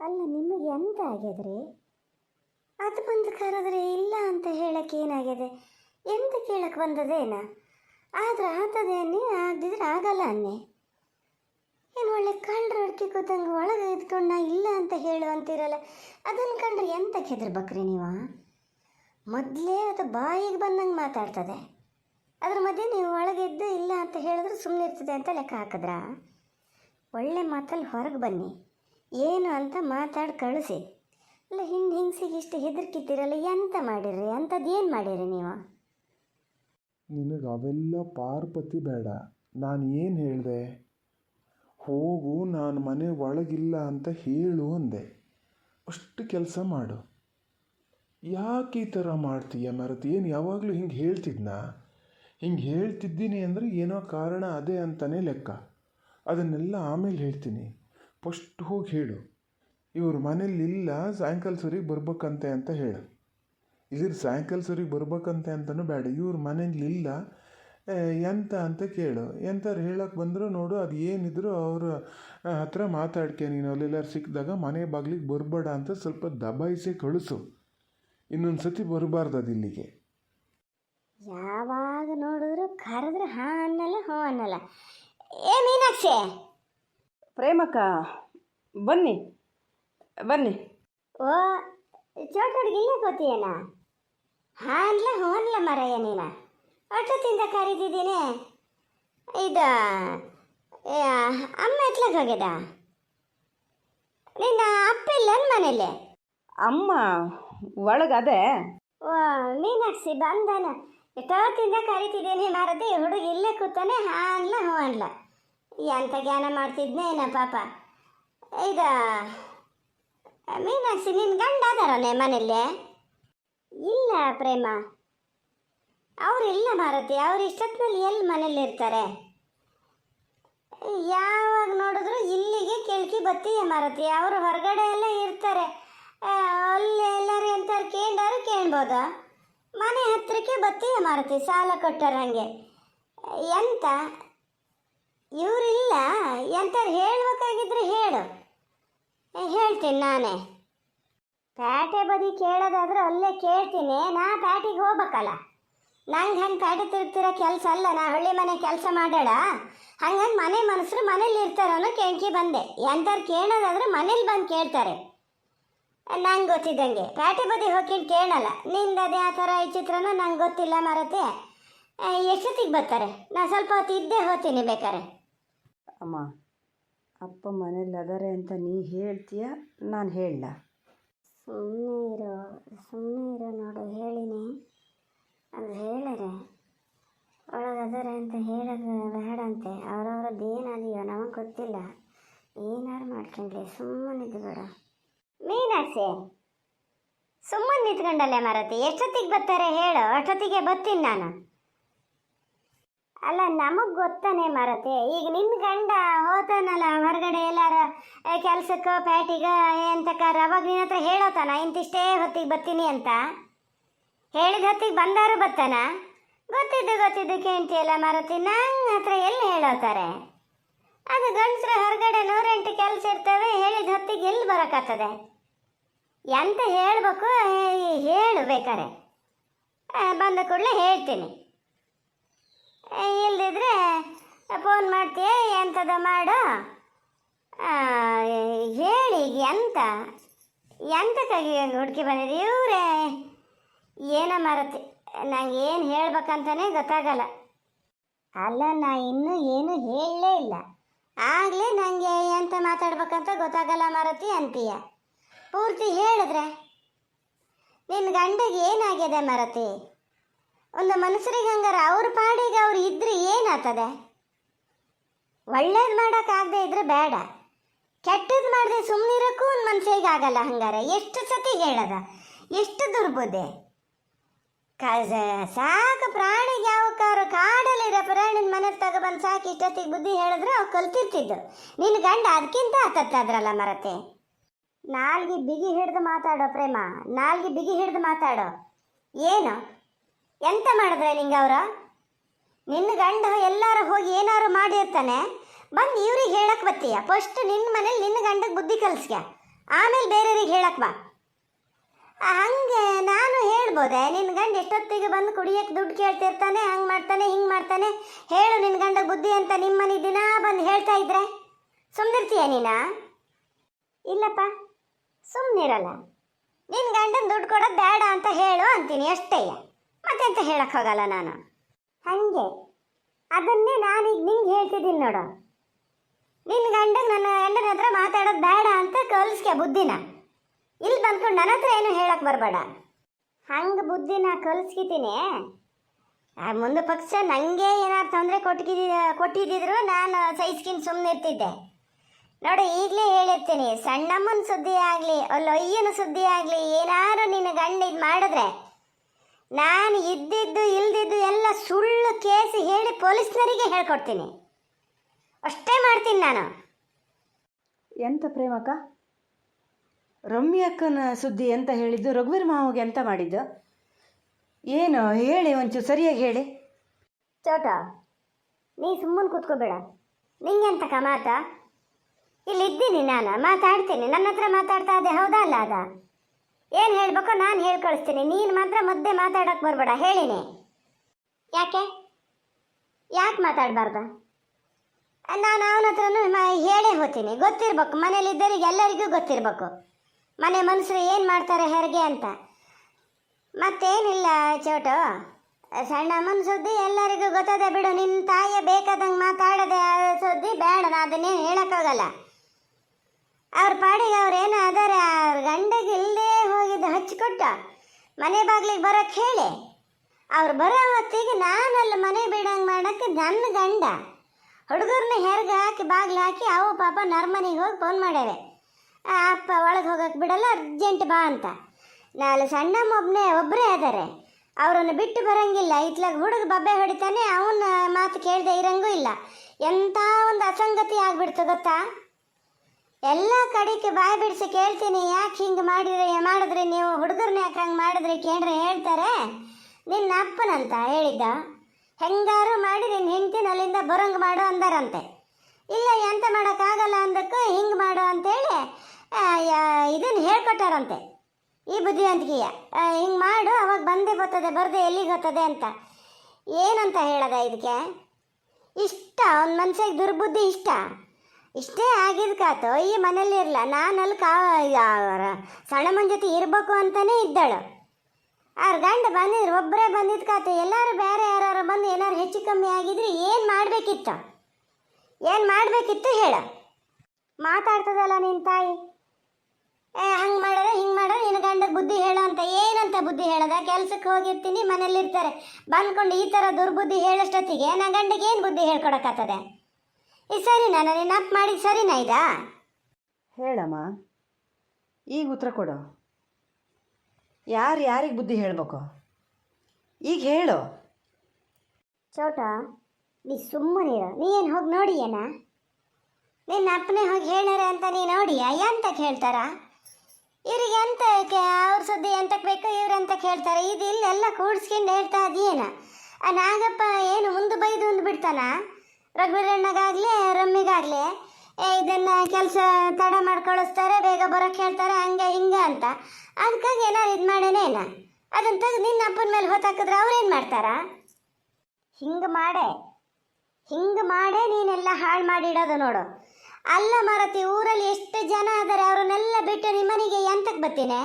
ಅಲ್ಲ, ನಿಮಗೆ ಎಂತ ಆಗ್ಯದ್ರಿ? ಅದು ಬಂದು ಕರೆದ್ರೆ ಇಲ್ಲ ಅಂತ ಹೇಳಕ್ಕೆ ಏನಾಗಿದೆ ಎಂತ ಕೇಳಕ್ಕೆ ಬಂದದೇನ? ಆದ್ರೆ ಆತದೆ ಅನ್ನಿ, ಆಗದಿದ್ರೆ ಆಗಲ್ಲ ಅನ್ನೆ. ಏನು ಒಳ್ಳೆ ಕಳ್ಳರು ಅಡ್ಕೆ ಕೂತಂಗೆ ಒಳಗೆ ಇದ್ಕೊಂಡು ಇಲ್ಲ ಅಂತ ಹೇಳು ಅಂತಿರಲ್ಲ, ಅದನ್ನು ಕಂಡ್ರೆ ಎಂತ ಕೆದ್ರಬೇಕ್ರಿ ನೀವು? ಮೊದಲೇ ಅದು ಬಾಯಿಗೆ ಬಂದಂಗೆ ಮಾತಾಡ್ತದೆ. ಅದ್ರ ಮಧ್ಯೆ ನೀವು ಒಳಗೆ ಇದ್ದು ಇಲ್ಲ ಅಂತ ಹೇಳಿದ್ರೆ ಸುಮ್ಮನೆ ಇರ್ತದೆ ಅಂತ ಲೆಕ್ಕ ಹಾಕಿದ್ರಾ? ಒಳ್ಳೆ ಮಾತಲ್ಲಿ ಹೊರಗೆ ಬನ್ನಿ. ಏನು ಅಂತ ಮಾತಾಡಿ ಕಳಿಸಿ ಅಲ್ಲ ಹಿಂದೆ ಹಿಂಗ್ಸಿಗೆ ಇಷ್ಟು ಹೆದರ್ಕಿದ್ದೀರಲ್ಲ, ಎಂತ ಮಾಡಿರ್ರಿ? ಅಂಥದ್ದು ಏನು ಮಾಡಿರಿ ನೀವು? ನಿನಗೆ ಅವೆಲ್ಲ ಪಾರ್ಪತಿ ಬೇಡ. ನಾನು ಏನು ಹೇಳಿದೆ? ಹೋಗು, ನಾನು ಮನೆ ಒಳಗಿಲ್ಲ ಅಂತ ಹೇಳು ಅಂದೆ. ಅಷ್ಟು ಕೆಲಸ ಮಾಡು. ಯಾಕೆ ಈ ಥರ ಮಾಡ್ತೀಯ ಮರತಿ? ಏನು ಯಾವಾಗಲೂ ಹಿಂಗೆ ಹೇಳ್ತಿದ್ನಾ? ಹಿಂಗೆ ಹೇಳ್ತಿದ್ದೀನಿ ಅಂದರೆ ಏನೋ ಕಾರಣ ಅದೇ ಅಂತಲೇ ಲೆಕ್ಕ. ಅದನ್ನೆಲ್ಲ ಆಮೇಲೆ ಹೇಳ್ತೀನಿ. ಫಸ್ಟ್ ಹೋಗಿ ಹೇಳು. ಇವ್ರ ಮನೇಲಿ ಇಲ್ಲ, ಸಾಯಂಕಾಲ ಸರಿಗೆ ಬರ್ಬೇಕಂತೆ ಅಂತ ಹೇಳು. ಇದ್ರ ಸಾಯಂಕಾಲ ಸರಿಗೆ ಬರ್ಬೇಕಂತೆ ಅಂತಲೂ ಬೇಡ. ಇವ್ರ ಮನೇಲಿ ಇಲ್ಲ ಎಂತ ಅಂತ ಕೇಳು. ಎಂಥವ್ರು ಹೇಳೋಕೆ ಬಂದರೂ ನೋಡು, ಅದು ಏನಿದ್ರು ಅವ್ರ ಹತ್ರ ಮಾತಾಡ್ಕೆ. ನೀನು ಅಲ್ಲೆಲ್ಲಾರು ಸಿಕ್ಕಿದಾಗ ಮನೆ ಬಾಗಿಲಿಗೆ ಬರಬೇಡ ಅಂತ ಸ್ವಲ್ಪ ದಬಾಯಿಸಿ ಕಳಿಸು. ಇನ್ನೊಂದು ಸತಿ ಬರಬಾರ್ದು ಅದು ಇಲ್ಲಿಗೆ. ಯಾವಾಗ ನೋಡಿದ್ರು ಕರೆದ್ರೆ ಹಾ ಅನ್ನಲ್ಲ ಹೋ ಅನ್ನಲ್ಲ. ಏ, ಮೀನಾಕ್ಷಿ! ಪ್ರೇಮಕ್ಕ ಬನ್ನಿ ಬನ್ನಿ. ಓ ಚೋಟೋಡ್ಗೆ ಇಲ್ಲೇ ಕೂತೀಯನ? ಹಾನ್ಲ ಹ್ಞೂ ಅನ್ಲ ಮರಯ್ಯ ನೀನ ಅಷ್ಟೊತ್ತಿಂದ ಕರೀತಿದ್ದೀನಿ ಇದು ಅಮ್ಮ ಎತ್ಲಕ್ಕೆ ಹೋಗ್ಯದ? ನಿನ್ನ ಅಪ್ಪ ಇಲ್ಲ ಮನೇಲಿ ಅಮ್ಮ ಒಳಗದೆ ಓ ಮೀನಾಕ್ಷಿ ಬಂದನ. ಎಷ್ಟೊತ್ತಿಂದ ಕರೀತಿದ್ದೀನಿ ಮಾರದೆ ಹುಡುಗ ಇಲ್ಲೇ ಕೂತಾನೆ ಹಾ ಅನ್ಲ ಹ್ಞೂ ಜ್ಞಾನ ಮಾಡ್ತಿದ್ನೇನ ಪಾಪ. ಈಗ, ಮೀನಾಕ್ಷಿ ನಿನ್ನ ಗಂಡ ಅದಾರನೆ ಮನೇಲಿ ಇಲ್ಲ ಪ್ರೇಮ. ಅವ್ರು ಇಲ್ಲ ಮಾರತಿ, ಅವ್ರು ಇಷ್ಟೊತ್ತಿನಲ್ಲಿ ಎಲ್ಲಿ ಮನೇಲಿ ಇರ್ತಾರೆ? ಯಾವಾಗ ನೋಡಿದ್ರು ಇಲ್ಲಿಗೆ ಕೆಳಕಿ ಬತ್ತೀಯ ಮಾರತಿ, ಅವರು ಹೊರಗಡೆ ಎಲ್ಲ ಇರ್ತಾರೆ. ಅಲ್ಲಿ ಎಲ್ಲರೂ ಎಂತಾರು ಕೇಂಡಾರು ಕೇಳ್ಬೋದ? ಮನೆ ಹತ್ತಿರಕ್ಕೆ ಬತ್ತೀಯ ಮಾರತಿ, ಸಾಲ ಕೊಟ್ಟಾರ ಹಂಗೆ. ಎಂತ? ಎಂತಾರು ಹೇಳ್ಬೇಕಾಗಿದ್ರೆ ಹೇಳು. ಹೇಳ್ತೀನಿ ನಾನೇ. ಪ್ಯಾಟೆ ಬದಿ ಕೇಳೋದಾದ್ರೆ ಅಲ್ಲೇ ಕೇಳ್ತೀನಿ. ನಾ ಪ್ಯಾಟಿಗೆ ಹೋಗ್ಬೇಕಲ್ಲ. ನಂಗೆ ಹೆಂಗೆ ಪ್ಯಾಟೆ ತಿರುಗ್ತಿರೋ ಕೆಲಸ ಅಲ್ಲ, ನಾ ಹಳ್ಳಿ ಮನೆ ಕೆಲಸ ಮಾಡೋಣ ಹಂಗಂಗೆ ಮನೆ ಮನಸ್ಸರು ಮನೇಲಿ ಇರ್ತಾರನೋ ಕೆಂಕಿ ಬಂದೆ. ಎಂಥವ್ರು ಕೇಳೋದಾದ್ರೆ ಮನೇಲಿ ಬಂದು ಕೇಳ್ತಾರೆ. ನಂಗೆ ಗೊತ್ತಿದ್ದಂಗೆ. ಪ್ಯಾಟೆ ಬದಿ ಹೋಗಿ ಕೇಳಲ್ಲ. ನಿಂದು ಅದೇ ಆ ಥರ ಈ ಚಿತ್ರನೂ ನಂಗೆ ಗೊತ್ತಿಲ್ಲ ಮಾರತೆ ಎಷ್ಟೊತ್ತಿಗೆ ಬರ್ತಾರೆ? ನಾನು ಸ್ವಲ್ಪ ಹೊತ್ತು ಇದ್ದೇ ಹೋಗ್ತೀನಿ ಬೇಕಾರೆ ಅಮ್ಮ ಅಪ್ಪ ಮನೇಲಿ ಅದಾರೆ ಅಂತ ನೀ ಹೇಳ್ತೀಯ? ನಾನು ಹೇಳಲ್ಲ ಸುಮ್ಮನೆ ಇರೋ ಸುಮ್ಮನೆ ಇರೋ ನೋಡು, ಹೇಳಿನಿ. ಅದು ಹೇಳರೆ ಅದಾರೆ ಅಂತ ಹೇಳೋದು ಬೇಡಂತೆ. ಅವ್ರವ್ರದ್ದು ಏನಾದೆಯೋ, ನಮಗೆ ಗೊತ್ತಿಲ್ಲ. ಏನಾದ್ರು ಮಾಡ್ಕೊಂಡ್ಲಿ ಸುಮ್ಮನೆ ಬೇಡ ಮೀನಾಕ್ಷಿ, ಸುಮ್ಮನೆ ನಿಂತ್ಕೊಂಡಲ್ಲೇ ಮಾರತಿ? ಎಷ್ಟೊತ್ತಿಗೆ ಬರ್ತಾರೆ ಹೇಳು? ಅಷ್ಟೊತ್ತಿಗೆ ಬರ್ತೀನಿ ನಾನು. ಅಲ್ಲ, ನಮಗೆ ಗೊತ್ತಾನೆ ಮಾರತಿ ಈಗ ನಿನ್ನ ಗಂಡ ಹೋತಾನಲ್ಲ ಹೊರಗಡೆ ಎಲ್ಲಾರ ಕೆಲ್ಸಕ್ಕೆ, ಪ್ಯಾಟಿಗ ಎಂತಕ್ಕಾರ ಅವಾಗ ನಿನ್ನ ಹತ್ರ ಹೇಳೋತಾನ? ಇಂತಿಷ್ಟೇ ಹೊತ್ತಿಗೆ ಬರ್ತೀನಿ ಅಂತ? ಹೇಳಿದ ಹೊತ್ತಿಗೆ ಬಂದಾರು ಬರ್ತಾನ? ಗೊತ್ತಿದ್ದು ಗೊತ್ತಿದ್ದು ಕೇಳ್ತಿಯಲ್ಲ ಮಾರತಿ ನಂಗೆ ಹತ್ರ ಎಲ್ಲಿ ಹೇಳೋತಾರೆ? ಅದು ಗಂಡಸ್ರ ಹೊರಗಡೆ ನೂರೆಂಟು ಕೆಲಸ ಇರ್ತವೆ, ಹೇಳಿದ ಹೊತ್ತಿಗೆ ಎಲ್ಲಿ ಬರೋಕ್ಕಾಗ್ತದೆ? ಎಂತ ಹೇಳ್ಬೇಕು? ಹೇಳು ಬೇಕಾರೆ. ಬಂದ ಕೂಡಲೇ ಹೇಳ್ತೀನಿ. ಆ, ಇಲ್ದಿದ್ರೆ ಫೋನ್ ಮಾಡ್ತೀಯ? ಎಂಥದ ಮಾಡು? ಹೇಳಿ ಎಂತ? ಎಂತಕ್ಕಾಗಿ ಹುಡುಕಿ ಬಂದಿದೆ ಇವರೇ. ಏನೋ ಮಾರತಿ ನಂಗೆ ಏನು ಹೇಳ್ಬೇಕಂತಾನೆ ಗೊತ್ತಾಗಲ್ಲ. ಅಲ್ಲ ನಾ ಇನ್ನೂ ಏನು ಹೇಳಲೇ ಇಲ್ಲ. ಆಗಲೇ ನನಗೆ ಎಂತ ಮಾತಾಡ್ಬೇಕಂತ ಗೊತ್ತಾಗಲ್ಲ ಮಾರತಿ ಅಂತೀಯ. ಪೂರ್ತಿ ಹೇಳಿದ್ರೆ? ನಿನ್ನ ಗಂಡಗೆ ಏನಾಗಿದೆ ಮರತಿ ಒಂದು ಮನುಷ್ಯರಿಗೆ ಹಂಗಾರ ಅವ್ರ ಪಾಡಿಗೆ ಅವ್ರು ಇದ್ರೆ ಏನಾಗ್ತದೆ? ಒಳ್ಳೇದು ಮಾಡೋಕ್ಕಾಗದೆ ಇದ್ರೆ ಬೇಡ. ಕೆಟ್ಟದ್ದು ಮಾಡದೆ ಸುಮ್ಮನಿರೋಕ್ಕೂ ಒಂದು ಮನುಷ್ಯಗೆ ಆಗಲ್ಲ ಹಂಗಾರೆ. ಎಷ್ಟು ಸತಿ ಹೇಳದ? ಎಷ್ಟು ದುರ್ಬುದ್ಧಿ? ಕ ಸಾಕು ಪ್ರಾಣಿಗೆ ಯಾವ ಕಾರು ಕಾಡಲ್ಲಿರೋ ಪ್ರಾಣಿನ ಮನೆಗೆ ತಗೊಬಂದು ಸಾಕು ಇಷ್ಟೊತ್ತಿಗೆ ಬುದ್ಧಿ ಹೇಳಿದ್ರೆ ಅವು ಕಲ್ತಿರ್ತಿದ್ದು ನಿನ್ನ ಗಂಡ ಅದಕ್ಕಿಂತ ಹತ್ತತ್ತದ್ರಲ್ಲ ಮರತೆ? ನಾಲ್ಗೆ ಬಿಗಿ ಹಿಡ್ದು ಮಾತಾಡೋ ಪ್ರೇಮ. ನಾಲ್ಗೆ ಬಿಗಿ ಹಿಡ್ದು ಮಾತಾಡೋ. ಏನು? ಎಂತ ಮಾಡಿದ್ರೆ ನಿಂಗೆ ಅವರ? ನಿನ್ನ ಗಂಡ ಎಲ್ಲಾರು ಹೋಗಿ ಏನಾರು ಮಾಡಿರ್ತಾನೆ ಬಂದು ಇವ್ರಿಗೆ ಹೇಳಕ್ ಬತ್ತೀಯ? ಫಸ್ಟ್ ನಿನ್ನ ಮನೇಲಿ ನಿನ್ನ ಗಂಡಗೆ ಬುದ್ಧಿ ಕಲಿಸ್ಯ ಆಮೇಲೆ ಬೇರೆಯವ್ರಿಗೆ ಹೇಳಕ್ ಬಾ. ಹಂಗೆ ನಾನು ಹೇಳ್ಬೋದೆ, ನಿನ್ನ ಗಂಡ ಎಷ್ಟೊತ್ತಿಗೆ ಬಂದು ಕುಡಿಯಕ್ಕೆ ದುಡ್ಡು ಕೇಳ್ತಿರ್ತಾನೆ ಹಂಗೆ ಮಾಡ್ತಾನೆ, ಹಿಂಗೆ ಮಾಡ್ತಾನೆ, ಹೇಳು ನಿನ್ನ ಗಂಡ ಬುದ್ಧಿ ಅಂತ ನಿಮ್ಮ ಮನೆ ದಿನ ಬಂದು ಹೇಳ್ತಾ ಇದ್ರೆ. ಸುಮ್ಮನಿರ್ತೀಯ ನೀನ? ಇಲ್ಲಪ್ಪ ಸುಮ್ಮನಿರಲ್ಲ ನಿನ್ನ ಗಂಡನ ದುಡ್ಡು ಕೊಡೋದು ಬೇಡ ಅಂತ ಹೇಳು ಅಂತೀನಿ ಅಷ್ಟೇ. ಮತ್ತೆಂತ ಹೇಳಕ್ ಹೋಗಲ್ಲ ನಾನು? ಹಂಗೆ. ಅದನ್ನೇ ನಾನೀಗ ನಿಂಗೆ ಹೇಳ್ತಿದ್ದೀನಿ ನೋಡು. ನಿನ್ನ ಗಂಡ ನನ್ನ ಗಂಡನ ಹತ್ರ ಮಾತಾಡೋದು ಬೇಡ ಅಂತ ಕಲಿಸ್ಕೆ ಬುದ್ಧಿನ. ಇಲ್ಲಿ ಬಂದ್ಕೊಂಡು ನನ್ನ ಹತ್ರ ಏನು ಹೇಳಕ್ ಬರಬೇಡ. ಹಂಗೆ ಬುದ್ಧಿನ ಕಲಿಸ್ಕಿತೀನಿ. ಆ ಮುಂದೆ ಪಕ್ಷ ನನಗೆ ಏನಾದ್ರು ತೊಂದರೆ ಕೊಟ್ಟಿದ್ದ ಕೊಟ್ಟಿದ್ದಿದ್ರು ನಾನು ಸೈಸ್ಕಿನ್ ಸುಮ್ಮನೆ ಇರ್ತಿದ್ದೆ. ನೋಡು, ಈಗಲೇ ಹೇಳಿರ್ತೀನಿ, ಸಣ್ಣಮ್ಮನ ಸುದ್ದಿ ಆಗಲಿ ಅಲ್ಲೊಯ್ಯನ ಸುದ್ದಿ ಆಗಲಿ, ಏನಾದ್ರು ನಿನ್ನ ಗಂಡ ಇದು ಮಾಡಿದ್ರೆ ನಾನು ಇದ್ದಿದ್ದು ಇಲ್ದಿದ್ದು ಎಲ್ಲ ಸುಳ್ಳು ಕೇಸ್ ಹೇಳಿ ಪೊಲೀಸ್ನರಿಗೆ ಹೇಳ್ಕೊಡ್ತೀನಿ. ಅಷ್ಟೇ ಮಾಡ್ತೀನಿ ನಾನು. ಎಂತ ಪ್ರೇಮಕ್ಕ ರಮ್ಯಕ್ಕನ ಸುದ್ದಿ ಎಂತ ಹೇಳಿದ್ದು? ರಘುವೀರ್ ಮಾವಗೆ ಎಂತ ಮಾಡಿದ್ದು? ಏನು? ಹೇಳಿ ಒಂಚೂರು ಸರಿಯಾಗಿ ಹೇಳಿ. ಚೋಟ ನೀ ಸುಮ್ಮನೆ ಕೂತ್ಕೋಬೇಡ. ನಿಂಗೆಂತ ಕಮಾತ? ಇಲ್ಲಿದ್ದೀನಿ ನಾನು. ಮಾತಾಡ್ತೀನಿ. ನನ್ನ ಹತ್ರ ಮಾತಾಡ್ತಾ ಇದೆ ಹೌದಾ ಅಲ್ಲ ಅದ? ಏನು ಹೇಳಬೇಕು ನಾನು ಹೇಳಿ ಕಳಿಸ್ತೀನಿ. ನೀನು ಮಾತ್ರ ಮಧ್ಯೆ ಮಾತಾಡೋಕೆ ಬರಬೇಡ. ಹೇಳಿನಿ. ಯಾಕೆ? ಯಾಕೆ ಮಾತಾಡಬಾರ್ದ? ನಾನು ಅವನ ಹತ್ರನೂ ಹೇಳೇ ಹೋಗ್ತೀನಿ ಗೊತ್ತಿರ್ಬೇಕು. ಮನೇಲಿದ್ದರಿಗೆ ಎಲ್ಲರಿಗೂ ಗೊತ್ತಿರಬೇಕು. ಮನೆ ಮನುಷ್ಯರು ಏನು ಮಾಡ್ತಾರೆ ಹೆರಿಗೆ ಅಂತ. ಮತ್ತೇನಿಲ್ಲ, ಚೋಟು. ಸಣ್ಣ ಅಮ್ಮನ ಸುದ್ದಿ ಎಲ್ಲರಿಗೂ ಗೊತ್ತದೆ ಬಿಡು. ನಿನ್ನ ತಾಯಿಯ ಬೇಕಾದಂಗೆ ಮಾತಾಡದೆ ಸುದ್ದಿ ಬೇಡ. ಅದನ್ನೇನು ಹೇಳೋಕ್ಕಾಗಲ್ಲ. ಅವ್ರ ಪಾಡಿಗೆ ಅವ್ರು ಏನೋ ಅದಾರೆ, ಅವ್ರ ಗಂಡಗೆ ಇಲ್ಲದೆ ಹೋಗಿದ್ದು ಹಚ್ಚಿಕೊಟ್ಟ ಮನೆ ಬಾಗ್ಲಿಗೆ ಬರೋಕ್ಕೆ ಹೇಳಿ. ಅವ್ರು ಬರೋ ಹೊತ್ತಿಗೆ ನಾನಲ್ಲಿ ಮನೆ ಬಿಡಂಗೆ ಮಾಡೋಕ್ಕೆ ನನ್ನ ಗಂಡ. ಹುಡುಗರನ್ನ ಹೆರ್ಗೆ ಹಾಕಿ ಬಾಗ್ಲು ಹಾಕಿ ಅವು ಪಾಪ ನರ್ಮನಿಗೆ ಹೋಗಿ ಫೋನ್ ಮಾಡ್ಯಾವೆ. ಅಪ್ಪ ಒಳಗೆ ಹೋಗಕ್ಕೆ ಬಿಡಲ್ಲ ಅರ್ಜೆಂಟ್ ಬಾ ಅಂತ. ನಾಳೆ ಸಣ್ಣ ಒಬ್ಬನೇ ಒಬ್ಬರೇ ಅದಾರೆ. ಅವರನ್ನು ಬಿಟ್ಟು ಬರಂಗಿಲ್ಲ. ಇತ್ಲಾಗ ಹುಡುಗ ಬಬ್ಬೆ ಹೊಡಿತಾನೆ, ಅವನ ಮಾತು ಕೇಳದೆ ಇರಂಗೂ ಇಲ್ಲ. ಎಂಥ ಒಂದು ಅಸಂಗತಿ ಆಗ್ಬಿಡ್ತು ಗೊತ್ತಾ? ಎಲ್ಲ ಕಡೆಗೆ ಬಾಯಿ ಬಿಡಿಸಿ ಕೇಳ್ತೀನಿ. ಯಾಕೆ ಹಿಂಗೆ ಮಾಡಿದ್ರೆ ಮಾಡಿದ್ರಿ ನೀವು ಹುಡುಗರನ್ನ ಯಾಕೆ ಹಂಗೆ ಮಾಡಿದ್ರಿ ಕೇಳ್ರೆ, ಹೇಳ್ತಾರೆ. ನಿನ್ನ ಅಪ್ಪನಂತ ಹೇಳಿದ್ದ. ಹೆಂಗಾರು ಮಾಡಿ ನಿನ್ನ ಹೆಂಡ್ತಿನ ಅಲ್ಲಿಂದ ಬರಂಗ್ ಮಾಡು ಅಂದಾರಂತೆ. ಇಲ್ಲ, ಎಂತ ಮಾಡೋಕ್ಕಾಗಲ್ಲ ಅಂದಕ್ಕೂ ಹಿಂಗೆ ಮಾಡು ಅಂತೇಳಿ ಇದನ್ನು ಹೇಳ್ಕೊಟ್ಟಾರಂತೆ. ಈ ಬುದ್ಧಿವಂತಿಕೆಯ. ಹಿಂಗೆ ಮಾಡು, ಅವಾಗ ಬಂದೇ ಬರ್ತದೆ, ಬರದೆ ಎಲ್ಲಿಗೆ ಹೋಗ್ತದೆ ಅಂತ. ಏನಂತ ಹೇಳದ ಇದಕ್ಕೆ? ಇಷ್ಟ ಒಂದು ಮನಸ್ಸಿಗೆ ದುರ್ಬುದ್ಧಿ ಇಷ್ಟ. ಇಷ್ಟೇ ಆಗಿದ್ಕಾತು, ಈ ಮನೇಲಿ ಇರಲ್ಲ ನಾನು ಅಲ್ಲಿ ಕಾ ಸಣ್ಣ ಜೊತೆ ಇರಬೇಕು ಅಂತಾನೆ ಇದ್ದಳು. ಅವ್ರ ಗಂಡ ಬಂದಿದ್ರು ಒಬ್ಬರೇ ಬಂದಿದ್ದು ಕಾತು ಎಲ್ಲರೂ ಬೇರೆ ಯಾರು ಬಂದು ಏನಾರು ಹೆಚ್ಚು ಕಮ್ಮಿ ಆಗಿದ್ರೆ ಏನು ಮಾಡಬೇಕಿತ್ತು? ಏನು ಮಾಡಬೇಕಿತ್ತು ಹೇಳು. ಮಾತಾಡ್ತದಲ್ಲ ನಿನ್ನ ತಾಯಿ? ಏ, ಹಂಗೆ ಮಾಡೋಣ ಹಿಂಗೆ ಮಾಡೋಣ ನಿನ್ನ ಗಂಡ ಬುದ್ಧಿ ಹೇಳು ಅಂತ, ಏನಂತ ಬುದ್ಧಿ ಹೇಳದ? ಕೆಲ್ಸಕ್ಕೆ ಹೋಗಿರ್ತೀನಿ ಮನೇಲಿರ್ತಾರೆ ಬಂದ್ಕೊಂಡು ಈ ಥರ ದುರ್ಬುದ್ಧಿ ಹೇಳೋಷ್ಟೊತ್ತಿಗೆ, ನನ್ನ ಗಂಡಗೆ ಏನು ಬುದ್ಧಿ ಹೇಳ್ಕೊಡಕ್ಕಾಗ್ತದೆ? ಈ ಸರಿನಾ ನಾನು ನಿನ್ನ ಮಾಡಿ ಸರಿನಾ ಇದಾ? ಹೇಳಮ್ಮ ಈಗ ಉತ್ತರ ಕೊಡು. ಯಾರು ಯಾರಿಗೆ ಬುದ್ಧಿ ಹೇಳಬೇಕು? ಈಗ ಹೇಳು. ಚೋಟ ನೀ ಸುಮ್ಮನಿರು ನೀ ಏನು ಹೋಗಿ ನೋಡಿಯೇನ? ನಿನ್ನ ಅಪ್ಪನೇ ಹೋಗಿ ಹೇಳಾರ ಅಂತ ನೀ ನೋಡಿಯ? ಎಂತ ಹೇಳ್ತಾರ ಇವ್ರಿಗೆ ಎಂತ ಅವ್ರ ಸುದ್ದಿ ಎಂತ ಬೇಕು ಇವ್ರು ಅಂತ ಹೇಳ್ತಾರೆ ಇದು ಇಲ್ಲೆಲ್ಲ ಕೂಡಿಸ್ಕೊಂಡು ಹೇಳ್ತಾ ಅದೇನ ಆ ನಾಗಪ್ಪ ಏನು ಮುಂದೆ ಬೈದು ಒಂದು ಬಿಡ್ತಾನ ರಘುವೀರಣ್ಣಗಾಗಲಿ, ರಮ್ಮಿಗಾಗಲಿ ಇದನ್ನು ಕೆಲಸ ತಡ ಮಾಡ್ಕೊಳಿಸ್ತಾರೆ, ಬೇಗ ಬರೋಕ್ಕೆ ಹೇಳ್ತಾರೆ, ಹಂಗೆ ಹಿಂಗೆ ಅಂತ. ಅದಕ್ಕಾಗಿ ಏನಾರು ಇದು ಮಾಡೇನೇನ ಅದನ್ನ ತೆಗೆದು ನಿನ್ನ ಅಪ್ಪನ ಮೇಲೆ ಹೊತ್ತಾಕಿದ್ರೆ ಅವ್ರೇನು ಮಾಡ್ತಾರಾ? ಹಿಂಗೆ ಮಾಡೆ. ಹಿಂಗೆ ಮಾಡೇ ನೀನೆಲ್ಲ ಹಾಳು ಮಾಡಿಡೋದು ನೋಡು. ಅಲ್ಲ ಮಾರತಿ, ಊರಲ್ಲಿ ಎಷ್ಟು ಜನ ಅದಾರೆ ಅವ್ರನ್ನೆಲ್ಲ ಬಿಟ್ಟು ನಿಮ್ಮನೆಗೆ ಎಂತಕ್ಕೆ ಬರ್ತೀನಿ?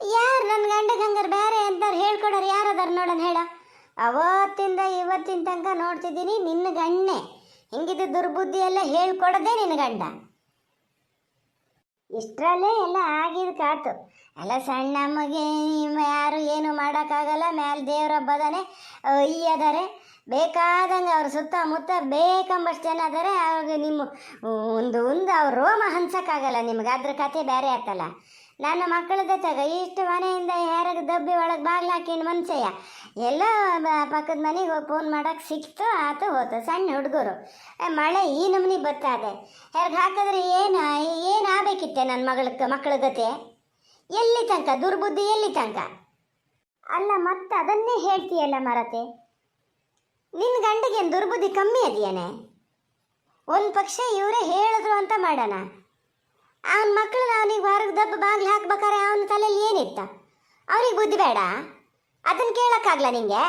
ಯಾರು ನನ್ನ ಗಂಡ ಗಂಗರ್ ಬೇರೆ ಅಂತಾರೆ ಹೇಳ್ಕೊಡೋರು ಯಾರು ಅದಾರ ನೋಡೋಣ ಹೇಳ. ಅವತ್ತಿಂದ ಇವತ್ತಿನ ತನಕ ನೋಡ್ತಿದ್ದೀನಿ ನಿನ್ನ ಗಣ್ಣೆ ಹಿಂಗಿದ್ದು ದುರ್ಬುದ್ಧಿ ಎಲ್ಲ ಹೇಳ್ಕೊಡೋದೇ ನಿನ್ನ ಗಂಡ. ಇಷ್ಟರಲ್ಲೇ ಎಲ್ಲ ಆಗಿದ ಕಾತು. ಎಲ್ಲ ಸಣ್ಣ ನಿಮ್ಮ ಯಾರು ಏನು ಮಾಡೋಕ್ಕಾಗಲ್ಲ, ಮ್ಯಾಲ ದೇವ್ರ ಹಬ್ಬದಾನೆ ಅದಾರೆ. ಬೇಕಾದಂಗೆ ಅವ್ರ ಸುತ್ತಮುತ್ತ ಬೇಕಂಬಷ್ಟು ಜನ ಅದಾರೆ ಅವ್ರಿಗೆ ನಿಮ್ಮ, ಒಂದು ಒಂದು ಅವ್ರ ರೋಮ ಹಂಸಕ್ಕಾಗಲ್ಲ, ನಿಮ್ಗೆ ಅದ್ರ ಕತೆ ಬೇರೆ ಆಯ್ತಲ್ಲ ನನ್ನ ಮಕ್ಕಳ ಜೊತೆಗ ಇಷ್ಟು ಮನೆಯಿಂದ ಯಾರಾಗ ದಬ್ಬಿ ಒಳಗೆ ಬಾಗ್ಲು ಹಾಕಿನ ಮನುಷ್ಯ. ಎಲ್ಲ ಪಕ್ಕದ ಮನೆಗೆ ಹೋಗಿ ಫೋನ್ ಮಾಡೋಕೆ ಸಿಕ್ತು ಆತು ಹೋತು ಸಣ್ಣ ಹುಡುಗರು. ಮಳೆ ಈ ನಮ್ನಿ ಬರ್ತದೆ ಯಾರಿಗೆ ಹಾಕಿದ್ರೆ ಏನು ಏನು ಆಗಬೇಕಿತ್ತೆ ನನ್ನ ಮಗಳ ಮಕ್ಕಳ ಜೊತೆ? ಎಲ್ಲಿ ತನಕ? ದುರ್ಬುದ್ಧಿ ಎಲ್ಲಿ ತನಕ? ಅಲ್ಲ, ಮತ್ತೆ ಅದನ್ನೇ ಹೇಳ್ತೀಯಲ್ಲ ಮರತೆ? ನಿನ್ನ ಗಂಡಿಗೆ ದುರ್ಬುದ್ಧಿ ಕಮ್ಮಿ ಅದೆಯೇನೆ? ಒಂದು ಪಕ್ಷ ಇವರೇ ಹೇಳಿದ್ರು ಅಂತ ಮಾಡೋಣ. ಅವನ ಮಕ್ಕಳು ಅವನಿಗೆ ಹೊರಗೆ ದಬ್ಬ ಬಾಗಿಲು ಹಾಕ್ಬೇಕಾರೆ ಅವನ ತಲೆಯಲ್ಲಿ ಏನಿತ್ತ? ಅವ್ರಿಗೆ ಬುದ್ಧಿ ಬೇಡ? ಅದನ್ನು ಕೇಳೋಕ್ಕಾಗಲ್ಲ ನಿಂಗೆ?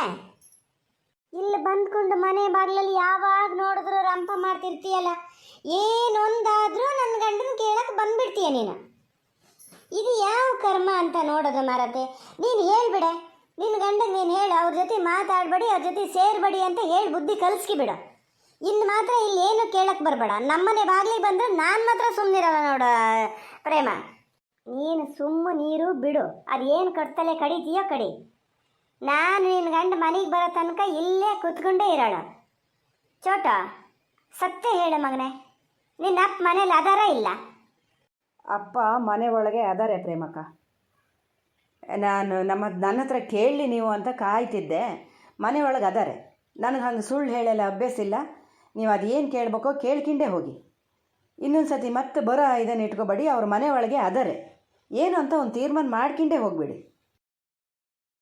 ಇಲ್ಲಿ ಬಂದ್ಕೊಂಡು ಮನೆ ಬಾಗಿಲಲ್ಲಿ ಯಾವಾಗ ನೋಡಿದ್ರು ರಂಪ ಮಾಡ್ತಿರ್ತೀಯಲ್ಲ, ಏನೊಂದಾದರೂ ನನ್ನ ಗಂಡನ ಕೇಳಕ್ ಬಂದ್ಬಿಡ್ತೀಯ ನೀನು. ಇದು ಯಾವ ಕರ್ಮ ಅಂತ ನೋಡೋದು ಮಾರತೆ ನೀನು ಹೇಳ್ಬಿಡೆ ನಿನ್ನ ಗಂಡಗೆ ನೀನು ಹೇಳು, ಅವ್ರ ಜೊತೆ ಮಾತಾಡಬೇಡಿ, ಅವ್ರ ಜೊತೆ ಸೇರಬೇಡಿ ಅಂತ ಹೇಳಿ ಬುದ್ಧಿ ಕಲಿಸ್ಕಿ ಬಿಡು. ಇನ್ನು ಮಾತ್ರ ಇಲ್ಲಿ ಏನು ಕೇಳಕ್ಕೆ ಬರಬೇಡ. ನಮ್ಮನೆ ಬಾಗಿಲಿಗೆ ಬಂದ್ರೆ ನಾನು ಮಾತ್ರ ಸುಮ್ಮನಿರಲ್ಲ ನೋಡ, ಪ್ರೇಮ. ನೀನು ಸುಮ್ಮ ನೀರು, ಬಿಡು. ಅದು ಏನು ಕಟ್ತಲೆ ಕಡಿತೀಯೋ ಕಡಿ. ನಾನು ನಿನ್ನ ಗಂಡ ಮನೆಗೆ ಬರೋ ತನಕ ಇಲ್ಲೇ ಕೂತ್ಕೊಂಡೇ ಇರೋಣ. ಚೋಟ, ಸತ್ಯ ಹೇಳು ಮಗನೆ. ನಿನ್ನ ಅಪ್ಪ ಮನೇಲಿ ಅದಾರ ಇಲ್ಲ. ಅಪ್ಪ ಮನೆ ಒಳಗೆ ಅದಾರೆ ಪ್ರೇಮಕ್ಕ. ನಾನು ನಮ್ಮ ನನ್ನ ಹತ್ರ ಕೇಳಲಿ ನೀವು ಅಂತ ಕಾಯ್ತಿದ್ದೆ. ಮನೆ ಒಳಗೆ ಅದಾರೆ. ನನಗೆ ಹಂಗೆ ಸುಳ್ಳು ಹೇಳಲ್ಲ ಅಭ್ಯಾಸ ಇಲ್ಲ. ನೀವು ಅದೇನು ಕೇಳಬೇಕೋ ಕೇಳ್ಕೊಂಡೇ ಹೋಗಿ. ಇನ್ನೊಂದು ಸತಿ ಮತ್ತೆ ಬರೋ ಇದನ್ನು ಇಟ್ಕೋಬೇಡಿ, ಅವ್ರ ಮನೆ ಒಳಗೆ ಅದಾರೆ. ಏನು ಅಂತ ಒಂದು ತೀರ್ಮಾನ ಮಾಡ್ಕೊಂಡೇ ಹೋಗಬೇಡಿ.